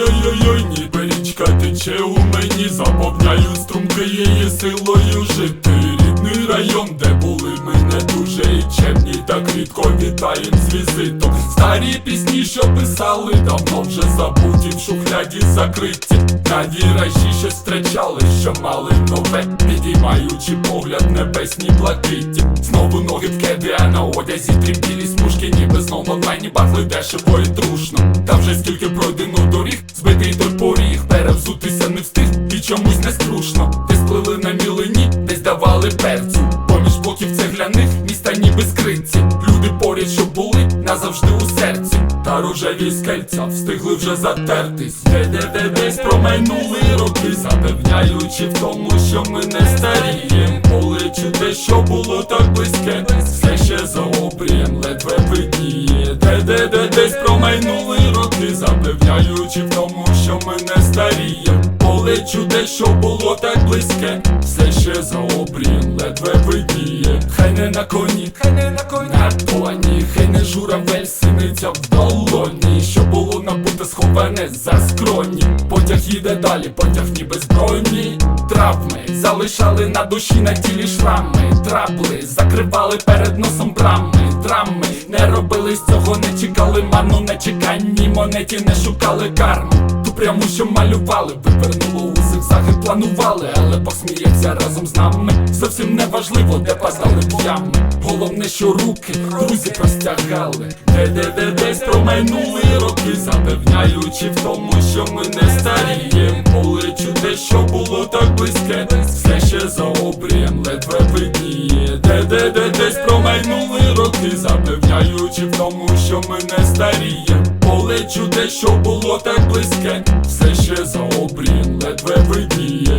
Ой-ой-ой, ніби річка тече у мені, заповняю струмки її силою жити. Рідний район, де були ми не дуже і чемні, так рідко вітаєм з візитом. Старі пісні, що писали, давно вже забуті в шухляді закриті. Надіражі ще зустрічали, що мали нове, підіймаючи погляд небесні блакиті. Знову ноги в кеди, а на одязі трімбілі смужки, ніби знов онлайні батли дешево і трушно. Та вже скільки пройдено доріг, збитий той поріг, перевзутися не встиг і чомусь не скрушно. Десь плили на мілині, десь давали перцю. Поміж блоків цегляних міста ніби скринці. Люди поряд, що були назавжди у серці. Та рожеві скельця встигли вже затертись. Де де де десь промайнули роки, запевняючи в тому, що ми не старієм. Полечу те, що було так близьке, все ще за обрієм ледве видніє. Де де де десь промайнули роки, запевняючи в тому, що ми не старієм. Полечу те, що було так близьке, все ще за обрієм ледве видніє. Хай не на коні, хай не на коні, на тоні, хай не журавель синиця в долоні, що було набуте сховане за скроні. Потяг їде далі, потяг ніби збройні. Травми залишали на душі на тілі шрами, трапли, закривали перед носом брами, драми не робили з цього, не чекали ману, не чеканні монеті, не шукали карму. Ту пряму, що малювали, вивернуло у зигзаги, планували, але Бог сміється разом з нами. Зовсім не важливо, де падали в ями. Головне, що руки друзі простягали, де де де десь промайнули роки, запевняючи в тому, що ми не старієм. Полечу те, що було так близьке, все ще за обрієм ледве видніє. Де де де десь промайнули роки, запевняючи в тому, що ми не старієм полечу те, що було так близьке, все ще за обрім ледве видіє.